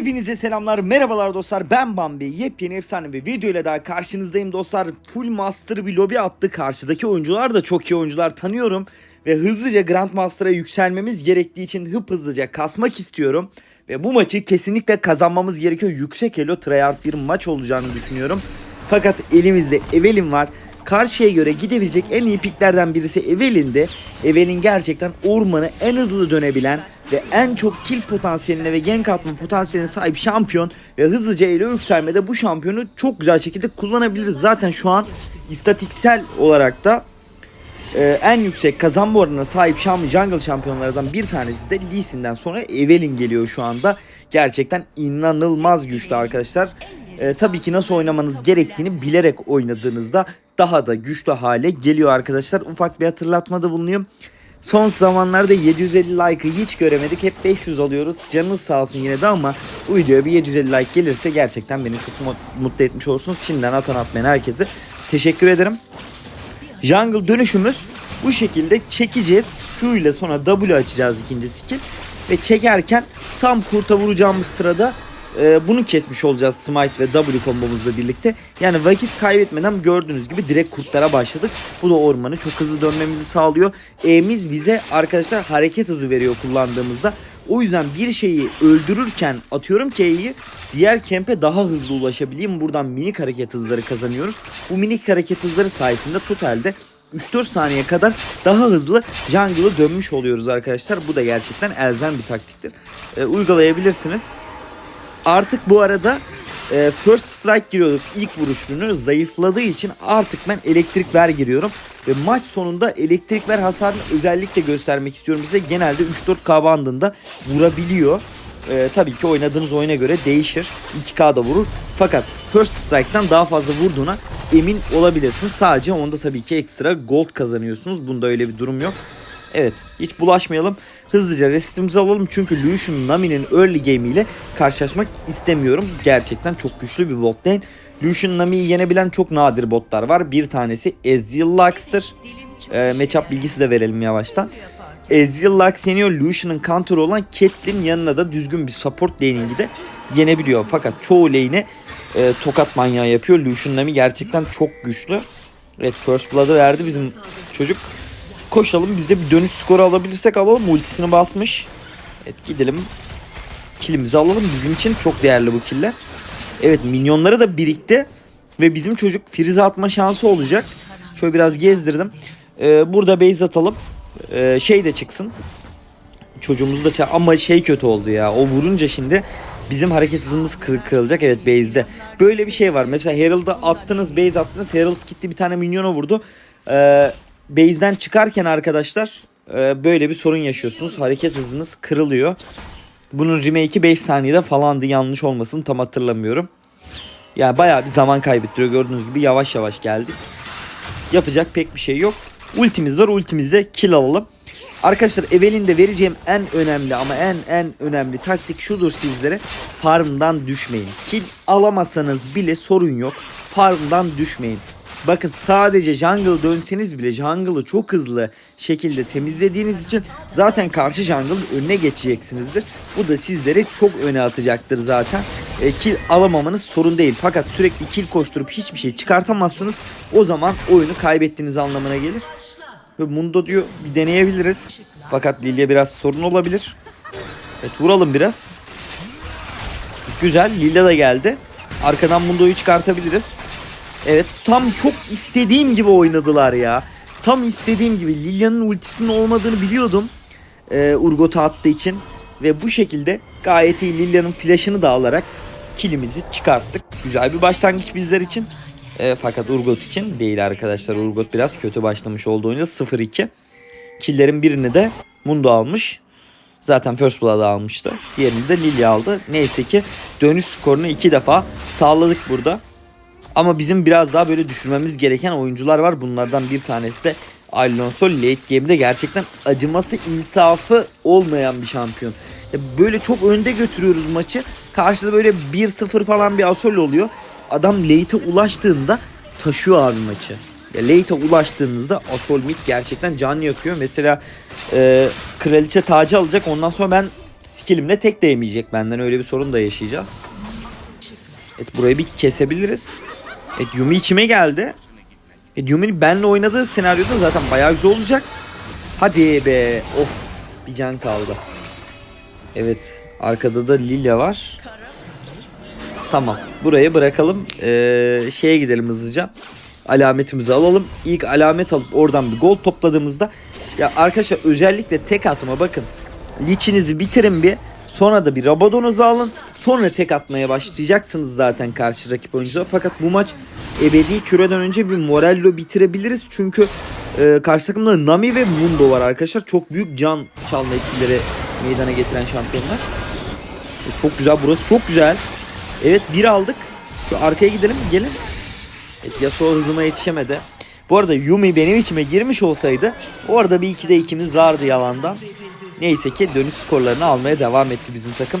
Hepinize selamlar, merhabalar dostlar. Ben Bambi. Yepyeni efsane bir video ile daha karşınızdayım dostlar. Full Master bir lobi attı. Karşıdaki oyuncular da çok iyi oyuncular tanıyorum. Ve hızlıca Grandmaster'a yükselmemiz gerektiği için hıp hızlıca kasmak istiyorum. Ve bu maçı kesinlikle kazanmamız gerekiyor. Yüksek elo tryhard bir maç olacağını düşünüyorum. Fakat elimizde Evelyn var. Karşıya göre gidebilecek en iyi piklerden birisi Evelyn'de. Evelyn gerçekten ormanı en hızlı dönebilen ve en çok kill potansiyeline ve gank atma potansiyeline sahip şampiyon ve hızlıca ele yükselmede bu şampiyonu çok güzel şekilde kullanabiliriz. Zaten şu an istatiksel olarak da e, en yüksek kazanma oranına sahip şam jungle şampiyonlardan bir tanesi de Lee Sin'den sonra Evelyn geliyor şu anda. Gerçekten inanılmaz güçlü arkadaşlar. E, tabii ki nasıl oynamanız gerektiğini bilerek oynadığınızda daha da güçlü hale geliyor arkadaşlar. Ufak bir hatırlatmada bulunayım. Son zamanlarda 750 like'ı hiç göremedik. Hep 500 alıyoruz. Canınız sağ olsun yine de ama bu videoya bir 750 like gelirse gerçekten beni çok mu- mutlu etmiş olursunuz. Şimdiden atan atmayan herkese teşekkür ederim. Jungle dönüşümüz bu şekilde çekeceğiz. Q ile sonra W açacağız ikinci skill. Ve çekerken tam kurta vuracağımız sırada e, bunu kesmiş olacağız Smite ve W kombomuzla birlikte. Yani vakit kaybetmeden gördüğünüz gibi direkt kurtlara başladık. Bu da ormanı çok hızlı dönmemizi sağlıyor. E'miz bize arkadaşlar hareket hızı veriyor kullandığımızda. O yüzden bir şeyi öldürürken atıyorum ki diğer kempe daha hızlı ulaşabileyim. Buradan minik hareket hızları kazanıyoruz. Bu minik hareket hızları sayesinde totalde 3-4 saniye kadar daha hızlı jungle'ı dönmüş oluyoruz arkadaşlar. Bu da gerçekten elzem bir taktiktir. Ee, uygulayabilirsiniz. Artık bu arada e, first strike giriyorduk ilk vuruşunu zayıfladığı için artık ben elektrik ver giriyorum. Ve maç sonunda elektrik ver hasarını özellikle göstermek istiyorum size. Genelde 3-4K bandında vurabiliyor. E, tabii ki oynadığınız oyuna göre değişir. 2K'da vurur. Fakat first strike'tan daha fazla vurduğuna emin olabilirsiniz. Sadece onda tabii ki ekstra gold kazanıyorsunuz. Bunda öyle bir durum yok. Evet hiç bulaşmayalım. Hızlıca resetimizi alalım çünkü Lucian Nami'nin early game ile karşılaşmak istemiyorum. Gerçekten çok güçlü bir bot lane. Lucian Nami'yi yenebilen çok nadir botlar var. Bir tanesi Ezreal Lux'tır. E, matchup bilgisi de verelim yavaştan. Ezreal Lux yeniyor. Lucian'ın counter olan Caitlyn yanına da düzgün bir support laning'i de yenebiliyor. Fakat çoğu lane'i e, tokat manyağı yapıyor. Lucian Nami gerçekten çok güçlü. Evet First Blood'ı verdi bizim çocuk. Koşalım biz de bir dönüş skoru alabilirsek alalım. Ultisini basmış. Evet gidelim. Killimizi alalım. Bizim için çok değerli bu killer. Evet minyonları da birikti. Ve bizim çocuk frize atma şansı olacak. Şöyle biraz gezdirdim. Ee, burada base atalım. Ee, şey de çıksın. Çocuğumuzu da ama şey kötü oldu ya. O vurunca şimdi bizim hareket hızımız kı- kırılacak. Evet base'de. Böyle bir şey var. Mesela Herald'a attınız base attınız. Herald gitti bir tane minyona vurdu. Ee, base'den çıkarken arkadaşlar e, böyle bir sorun yaşıyorsunuz. Hareket hızınız kırılıyor. Bunun remake'i 5 saniyede falandı yanlış olmasın tam hatırlamıyorum. Yani bayağı bir zaman kaybettiriyor gördüğünüz gibi yavaş yavaş geldik. Yapacak pek bir şey yok. Ultimiz var ultimizde kill alalım. Arkadaşlar Evelyn'de vereceğim en önemli ama en en önemli taktik şudur sizlere. Farmdan düşmeyin. Kill alamasanız bile sorun yok. Farmdan düşmeyin. Bakın sadece jungle dönseniz bile jungle'ı çok hızlı şekilde temizlediğiniz için zaten karşı jungle'ın önüne geçeceksinizdir. Bu da sizleri çok öne atacaktır zaten. E, kill alamamanız sorun değil. Fakat sürekli kill koşturup hiçbir şey çıkartamazsınız. O zaman oyunu kaybettiğiniz anlamına gelir. Ve Mundo diyor bir deneyebiliriz. Fakat Lilia biraz sorun olabilir. Evet vuralım biraz. Güzel Lilia da geldi. Arkadan Mundo'yu çıkartabiliriz. Evet tam çok istediğim gibi oynadılar ya. Tam istediğim gibi Lilia'nın ultisinin olmadığını biliyordum. Ee, Urgot'a attığı için. Ve bu şekilde gayet iyi Lilia'nın flash'ını da alarak kilimizi çıkarttık. Güzel bir başlangıç bizler için. Ee, fakat Urgot için değil arkadaşlar. Urgot biraz kötü başlamış oldu oyunda 0-2. Killerin birini de Mundo almış. Zaten First Blood'ı almıştı. Diğerini de Lilia aldı. Neyse ki dönüş skorunu iki defa sağladık burada. Ama bizim biraz daha böyle düşürmemiz gereken oyuncular var. Bunlardan bir tanesi de Alonso late game'de gerçekten acıması insafı olmayan bir şampiyon. Ya böyle çok önde götürüyoruz maçı. Karşıda böyle 1-0 falan bir asol oluyor. Adam late'e ulaştığında taşıyor abi maçı. Ya late'e ulaştığınızda asol mid gerçekten can yakıyor. Mesela e, kraliçe tacı alacak ondan sonra ben skillimle tek değmeyecek benden öyle bir sorun da yaşayacağız. Evet burayı bir kesebiliriz. Evet Yumi içime geldi. Evet, Yumi'nin benle oynadığı senaryoda zaten bayağı güzel olacak. Hadi be. Of bir can kaldı. Evet arkada da Lilia var. Tamam burayı bırakalım. Ee, şeye gidelim hızlıca. Alametimizi alalım. İlk alamet alıp oradan bir gol topladığımızda ya arkadaşlar özellikle tek atma bakın. Liçinizi bitirin bir. Sonra da bir Rabadon'uzu alın. Sonra tek atmaya başlayacaksınız zaten karşı rakip oyuncular. Fakat bu maç ebedi küreden önce bir Morello bitirebiliriz. Çünkü e, karşı takımda Nami ve Mundo var arkadaşlar. Çok büyük can çalma etkileri meydana getiren şampiyonlar. E, Çok güzel burası çok güzel. Evet bir aldık. Şu arkaya gidelim gelin. Evet, Yasuo hızıma yetişemedi. Bu arada Yumi benim içime girmiş olsaydı orada bir 2'de 2'miz vardı yalandan. Neyse ki dönüş skorlarını almaya devam etti bizim takım.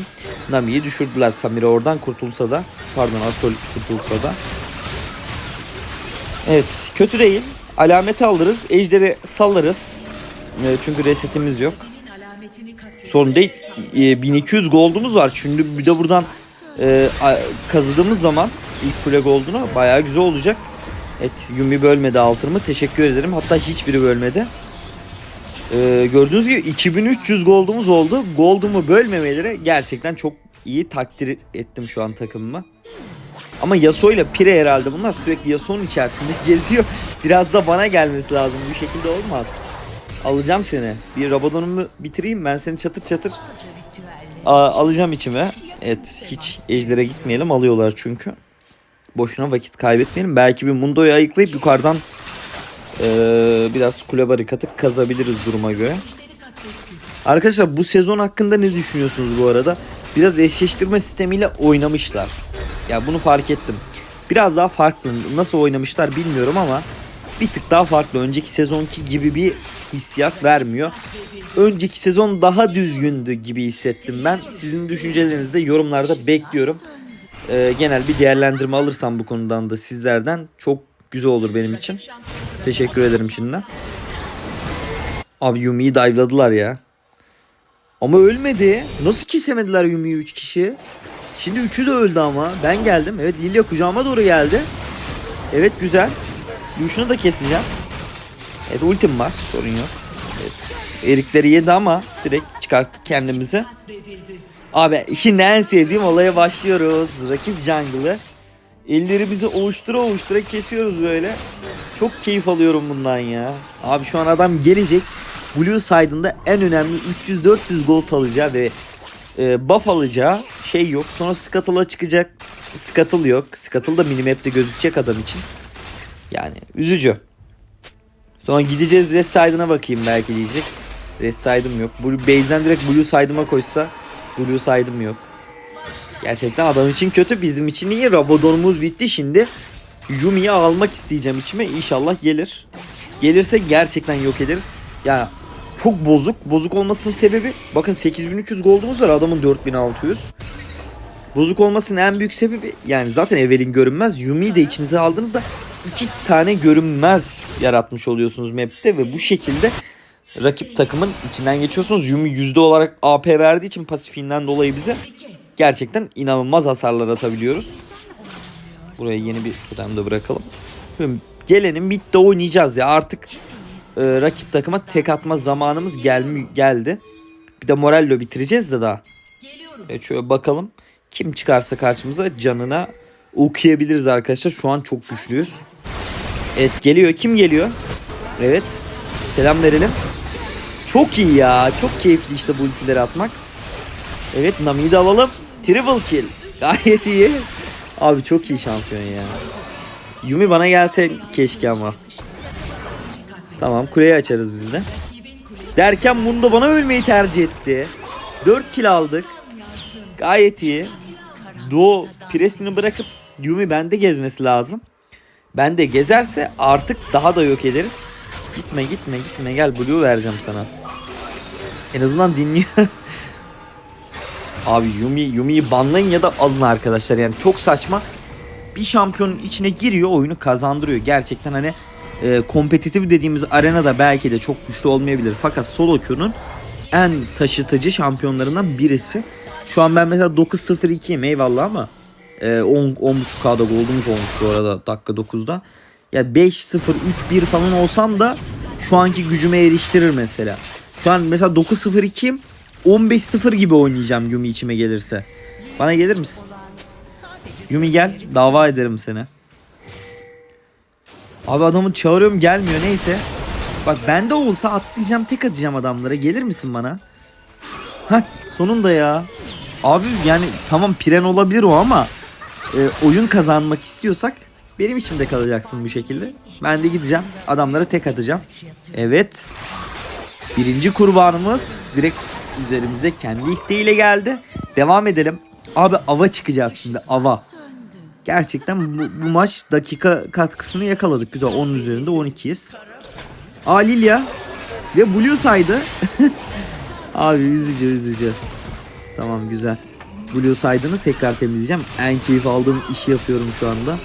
Nami'yi düşürdüler. Samira oradan kurtulsa da. Pardon Asol kurtulsa da. Evet kötü değil. Alameti alırız. Ejderi sallarız. E, çünkü resetimiz yok. Sorun değil. E, 1200 gold'umuz var. Şimdi bir de buradan e, kazıdığımız zaman ilk kule gold'unu bayağı güzel olacak. Evet Yumi bölmedi altınımı. Teşekkür ederim. Hatta hiçbiri bölmedi. Ee, gördüğünüz gibi 2300 gold'umuz oldu. Gold'umu bölmemeleri gerçekten çok iyi takdir ettim şu an takımıma. Ama Yasuo ile Pire herhalde bunlar sürekli Yasuo'nun içerisinde geziyor. Biraz da bana gelmesi lazım. Bu şekilde olmaz. Alacağım seni. Bir Rabadon'umu bitireyim ben seni çatır çatır Aa, alacağım içime. Evet hiç ejdere gitmeyelim alıyorlar çünkü. Boşuna vakit kaybetmeyelim. Belki bir Mundo'yu ayıklayıp yukarıdan eee, biraz kule barikatı kazabiliriz duruma göre. Arkadaşlar bu sezon hakkında ne düşünüyorsunuz bu arada? Biraz eşleştirme sistemiyle oynamışlar. Ya bunu fark ettim. Biraz daha farklı. Nasıl oynamışlar bilmiyorum ama bir tık daha farklı. Önceki sezonki gibi bir hissiyat vermiyor. Önceki sezon daha düzgündü gibi hissettim ben. Sizin düşüncelerinizi de yorumlarda bekliyorum. Ee, genel bir değerlendirme alırsam bu konudan da sizlerden çok güzel olur benim için. Teşekkür ederim şimdiden. Abi Yumi'yi dive'ladılar ya. Ama ölmedi. Nasıl kesemediler Yumi'yi 3 kişi? Şimdi üçü de öldü ama. Ben geldim. Evet Lilia kucağıma doğru geldi. Evet güzel. Yuşunu da keseceğim. Evet ultim var. Sorun yok. Evet. Erikleri yedi ama direkt çıkarttık kendimizi. Abi şimdi en sevdiğim olaya başlıyoruz. Rakip jungle'ı. Ellerimizi ovuştura ovuştura kesiyoruz böyle. Çok keyif alıyorum bundan ya. Abi şu an adam gelecek. Blue side'ında en önemli 300-400 gold alacağı ve e, buff alacağı şey yok. Sonra Scuttle'a çıkacak. Scuttle yok. Scuttle da minimap'te gözükecek adam için. Yani üzücü. Sonra gideceğiz Red Side'ına bakayım belki diyecek. Red Side'ım yok. Blue, base'den direkt Blue Side'ıma koşsa Blue Side'ım yok. Gerçekten adam için kötü bizim için iyi. Rabadon'umuz bitti şimdi. Yumi'yi almak isteyeceğim içime. İnşallah gelir. Gelirse gerçekten yok ederiz. Ya çok bozuk. Bozuk olmasının sebebi bakın 8300 gold'umuz var adamın 4600. Bozuk olmasının en büyük sebebi yani zaten Evelyn görünmez. Yumi'yi de içinize aldığınızda iki tane görünmez yaratmış oluyorsunuz map'te ve bu şekilde rakip takımın içinden geçiyorsunuz. Yumi yüzde olarak AP verdiği için pasifinden dolayı bize gerçekten inanılmaz hasarlar atabiliyoruz. Buraya yeni bir totem de bırakalım. Şimdi gelenin midde oynayacağız ya artık e, rakip takıma tek atma zamanımız gelmi geldi. Bir de Morello bitireceğiz de daha. Evet şöyle bakalım. Kim çıkarsa karşımıza canına okuyabiliriz arkadaşlar. Şu an çok güçlüyüz. Evet geliyor. Kim geliyor? Evet. Selam verelim. Çok iyi ya. Çok keyifli işte bu ultileri atmak. Evet Nami'yi de alalım. Triple kill. Gayet iyi. Abi çok iyi şampiyon ya. Yumi bana gelse keşke ama. Tamam kuleyi açarız biz de. Derken Mundo bana ölmeyi tercih etti. 4 kill aldık. Gayet iyi. Doğu presini bırakıp Yumi bende gezmesi lazım. Bende gezerse artık daha da yok ederiz. Gitme gitme gitme gel Blue vereceğim sana. En azından dinliyor. Abi Yumi Yumi'yi banlayın ya da alın arkadaşlar. Yani çok saçma. Bir şampiyonun içine giriyor oyunu kazandırıyor. Gerçekten hani e, kompetitif dediğimiz arenada belki de çok güçlü olmayabilir. Fakat solo queue'nun en taşıtıcı şampiyonlarından birisi. Şu an ben mesela 9-0-2'yim eyvallah ama e, 10 10.5K'da gold'umuz olmuş bu arada dakika 9'da. Ya 5-0 3-1 falan olsam da şu anki gücüme eriştirir mesela. Şu mesela 9-0-2'yim 15-0 gibi oynayacağım Yumi içime gelirse. Bana gelir misin? Yumi gel dava ederim seni. Abi adamı çağırıyorum gelmiyor neyse. Bak bende olsa atlayacağım tek atacağım adamlara. Gelir misin bana? Hah sonunda ya. Abi yani tamam piren olabilir o ama e, oyun kazanmak istiyorsak benim içimde kalacaksın bu şekilde. Ben de gideceğim adamlara tek atacağım. Evet. Birinci kurbanımız direkt üzerimize kendi isteğiyle geldi. Devam edelim. Abi ava çıkacağız şimdi ava. Gerçekten bu, bu maç dakika katkısını yakaladık. Güzel 10 üzerinde 12'yiz. Aa Lilia ve Blue saydı. Abi üzücü üzücü. Tamam güzel. Blue saydığını tekrar temizleyeceğim. En keyif aldığım işi yapıyorum şu anda.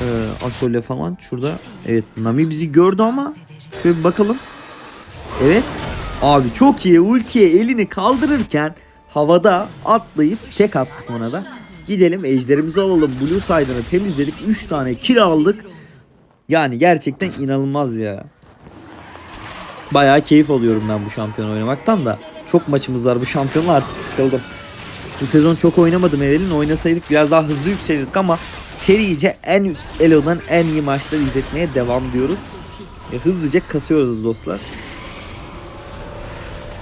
Ee, Atölye falan şurada. Evet Nami bizi gördü ama bir bakalım. Evet. Abi çok iyi ultiye elini kaldırırken havada atlayıp tek attık ona da. Gidelim ejderimizi alalım. Blue side'ını temizledik. 3 tane kill aldık. Yani gerçekten inanılmaz ya. Bayağı keyif alıyorum ben bu şampiyon oynamaktan da. Çok maçımız var bu şampiyonla artık sıkıldım. Bu sezon çok oynamadım Evelin. Oynasaydık biraz daha hızlı yükselirdik ama serice en üst elodan en iyi maçları izletmeye devam diyoruz. E, hızlıca kasıyoruz dostlar.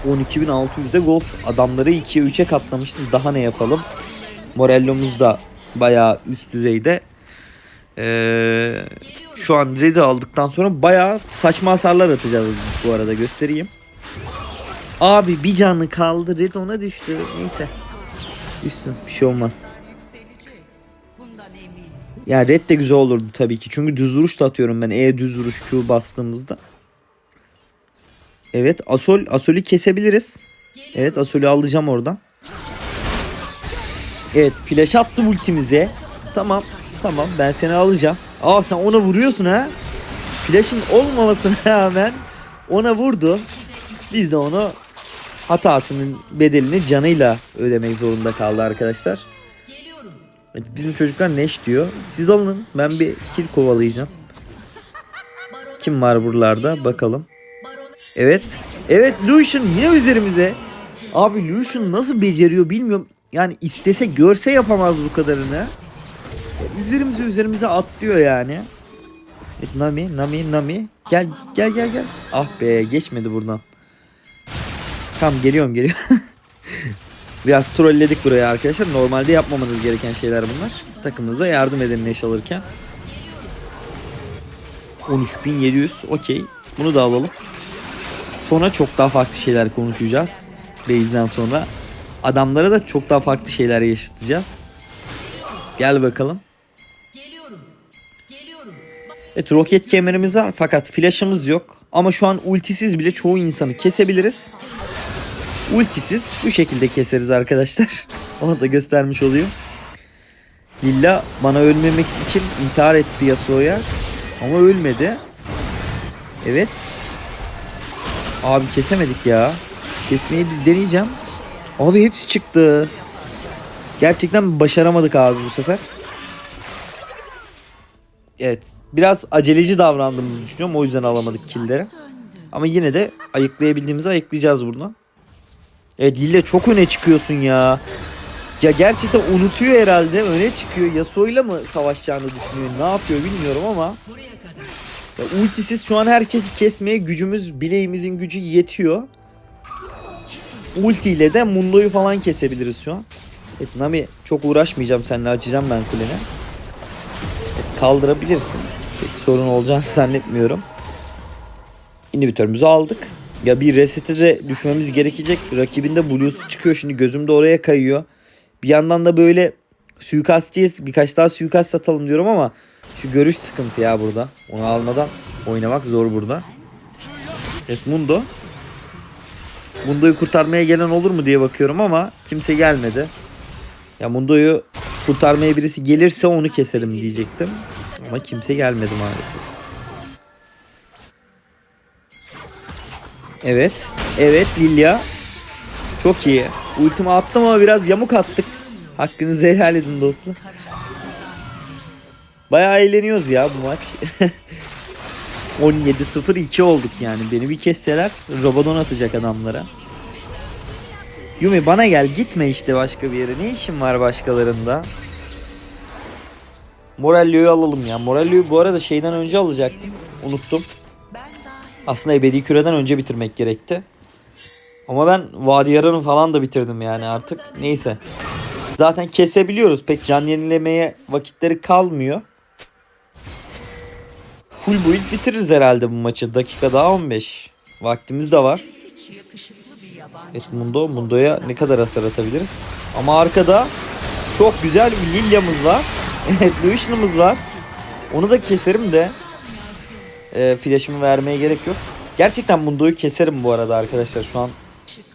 12.600'de gold. Adamları 2'ye 3'e katlamışız. Daha ne yapalım? Morello'muz da bayağı üst düzeyde. Ee, şu an Red'i aldıktan sonra bayağı saçma hasarlar atacağız bu arada göstereyim. Abi bir canı kaldı Red ona düştü. Neyse. Düşsün bir şey olmaz. Ya red de güzel olurdu tabii ki. Çünkü düz vuruş da atıyorum ben. E düz vuruş Q bastığımızda. Evet Asol Asol'ü kesebiliriz. Evet Asol'ü alacağım oradan. Evet flash attım ultimize. Tamam tamam ben seni alacağım. Aa sen ona vuruyorsun ha. Flash'ın olmamasına rağmen ona vurdu. Biz de onu hatasının bedelini canıyla ödemek zorunda kaldı arkadaşlar. Bizim çocuklar neş diyor. Siz alın ben bir kill kovalayacağım. Kim var buralarda bakalım. Evet. Evet Lucian yine üzerimize. Abi Lucian nasıl beceriyor bilmiyorum. Yani istese görse yapamaz bu kadarını. Üzerimize üzerimize atlıyor yani. Evet, Nami, Nami, Nami. Gel, gel, gel, gel. Ah be, geçmedi buradan. Tamam, geliyorum, geliyorum. Biraz trolledik buraya arkadaşlar. Normalde yapmamanız gereken şeyler bunlar. Takımınıza yardım edin neş alırken. 13.700, okey. Bunu da alalım. Sonra çok daha farklı şeyler konuşacağız. Base'den sonra. Adamlara da çok daha farklı şeyler yaşatacağız. Gel bakalım. Evet roket kemerimiz var fakat flash'ımız yok. Ama şu an ultisiz bile çoğu insanı kesebiliriz. Ultisiz bu şekilde keseriz arkadaşlar. Onu da göstermiş oluyor. Lilla bana ölmemek için intihar etti Yasuo'ya. Ama ölmedi. Evet. Abi kesemedik ya. Kesmeyi deneyeceğim. Abi hepsi çıktı. Gerçekten başaramadık abi bu sefer. Evet. Biraz aceleci davrandığımızı düşünüyorum. O yüzden alamadık killleri. Ama yine de ayıklayabildiğimizi ayıklayacağız buradan. Evet Lille çok öne çıkıyorsun ya. Ya gerçekten unutuyor herhalde. Öne çıkıyor. Yasuo'yla mı savaşacağını düşünüyor. Ne yapıyor bilmiyorum ama. Ya ultisiz şu an herkesi kesmeye gücümüz, bileğimizin gücü yetiyor. Ulti ile de Mundo'yu falan kesebiliriz şu an. Evet Nami çok uğraşmayacağım seninle açacağım ben kuleni. Evet, kaldırabilirsin. Pek sorun olacağını zannetmiyorum. İnhibitörümüzü aldık. Ya bir resete de düşmemiz gerekecek. Rakibinde Blues çıkıyor şimdi gözümde oraya kayıyor. Bir yandan da böyle suikastçıyız. Birkaç daha suikast satalım diyorum ama şu görüş sıkıntı ya burada. Onu almadan oynamak zor burada. Evet Mundo. Mundo'yu kurtarmaya gelen olur mu diye bakıyorum ama kimse gelmedi. Ya Mundo'yu kurtarmaya birisi gelirse onu keserim diyecektim. Ama kimse gelmedi maalesef. Evet. Evet Lilia. Çok iyi. Ultimi attım ama biraz yamuk attık. Hakkınızı helal edin dostum. Bayağı eğleniyoruz ya bu maç. 17-0-2 olduk yani. Beni bir kesseler Robodon atacak adamlara. Yumi bana gel gitme işte başka bir yere. Ne işin var başkalarında? Morellio'yu alalım ya. Morellio'yu bu arada şeyden önce alacaktım. Unuttum. Aslında ebedi küreden önce bitirmek gerekti. Ama ben Vadi Yarı'nı falan da bitirdim yani artık. Neyse. Zaten kesebiliyoruz. Pek can yenilemeye vakitleri kalmıyor. Full build bitiririz herhalde bu maçı. Dakika daha 15. Vaktimiz de var. Evet Mundo. Mundo'ya ne kadar hasar atabiliriz? Ama arkada çok güzel bir Lilia'mız var. Evet Lucian'ımız var. Onu da keserim de. E, flash'ımı vermeye gerek yok. Gerçekten Mundo'yu keserim bu arada arkadaşlar. Şu an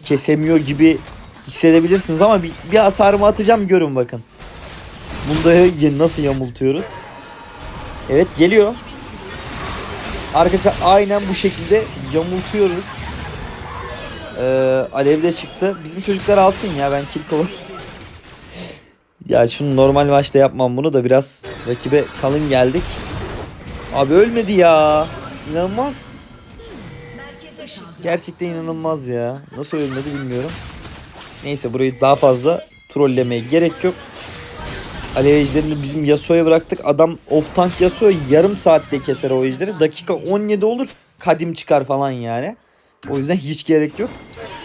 kesemiyor gibi hissedebilirsiniz ama bir, bir hasarımı atacağım görün bakın. Mundo'ya nasıl yamultuyoruz. Evet geliyor. Arkadaşlar aynen bu şekilde yamultuyoruz. Ee, Alev de çıktı. Bizim çocuklar alsın ya ben kill kovalayayım. Ya şunu normal maçta yapmam bunu da biraz rakibe kalın geldik. Abi ölmedi ya. İnanılmaz. Gerçekten inanılmaz ya. Nasıl ölmedi bilmiyorum. Neyse burayı daha fazla trollemeye gerek yok. Alev ejderini bizim Yasuo'ya bıraktık. Adam off tank Yasuo yarım saatte keser o ejderi. Dakika 17 olur. Kadim çıkar falan yani. O yüzden hiç gerek yok.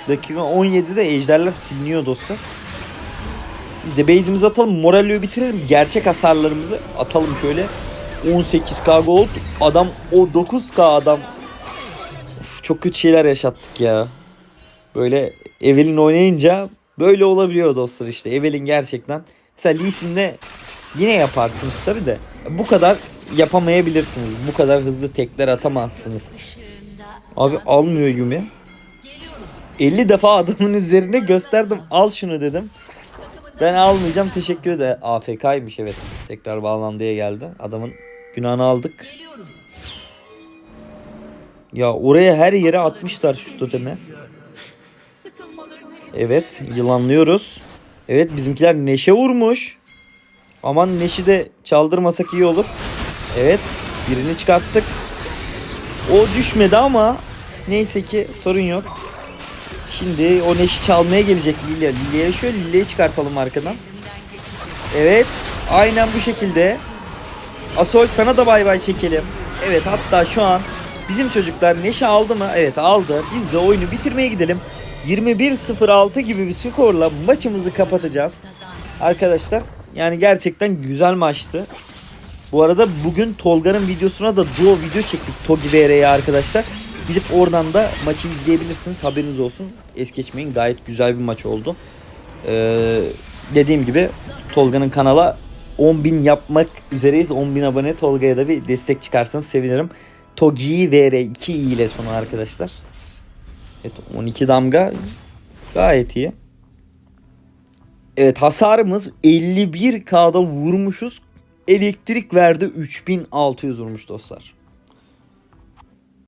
Dakika 17'de ejderler siliniyor dostlar. Biz de base'imizi atalım. Morallo'yu bitirelim. Gerçek hasarlarımızı atalım şöyle. 18k gold. Adam o 9k adam. Of, çok kötü şeyler yaşattık ya. Böyle Evelyn oynayınca böyle olabiliyor dostlar işte. Evelyn gerçekten. Mesela Lee Sin'le yine yaparsınız tabi de. Bu kadar yapamayabilirsiniz. Bu kadar hızlı tekler atamazsınız. Abi almıyor Yumi. 50 defa adamın üzerine gösterdim. Al şunu dedim. Ben almayacağım teşekkür ederim. AFK'ymış evet. Tekrar bağlandıya geldi. Adamın günahını aldık. Ya oraya her yere atmışlar şu totemi. Evet yılanlıyoruz. Evet bizimkiler Neşe vurmuş. Aman Neş'i de çaldırmasak iyi olur. Evet birini çıkarttık. O düşmedi ama neyse ki sorun yok. Şimdi o Neş'i çalmaya gelecek Lilia. Lilia'ya şöyle Lilia'yı çıkartalım arkadan. Evet aynen bu şekilde. Asol sana da bay bay çekelim. Evet hatta şu an bizim çocuklar Neşe aldı mı? Evet aldı. Biz de oyunu bitirmeye gidelim. 21-06 gibi bir skorla maçımızı kapatacağız. Arkadaşlar yani gerçekten güzel maçtı. Bu arada bugün Tolga'nın videosuna da duo video çektik Togi VR'ye arkadaşlar. Gidip oradan da maçı izleyebilirsiniz. Haberiniz olsun. Es geçmeyin. Gayet güzel bir maç oldu. Ee, dediğim gibi Tolga'nın kanala 10.000 yapmak üzereyiz. 10.000 abone Tolga'ya da bir destek çıkarsanız sevinirim. Togi VR 2 i ile sonu arkadaşlar. Evet 12 damga gayet iyi. Evet hasarımız 51k'da vurmuşuz. Elektrik verdi 3600 vurmuş dostlar.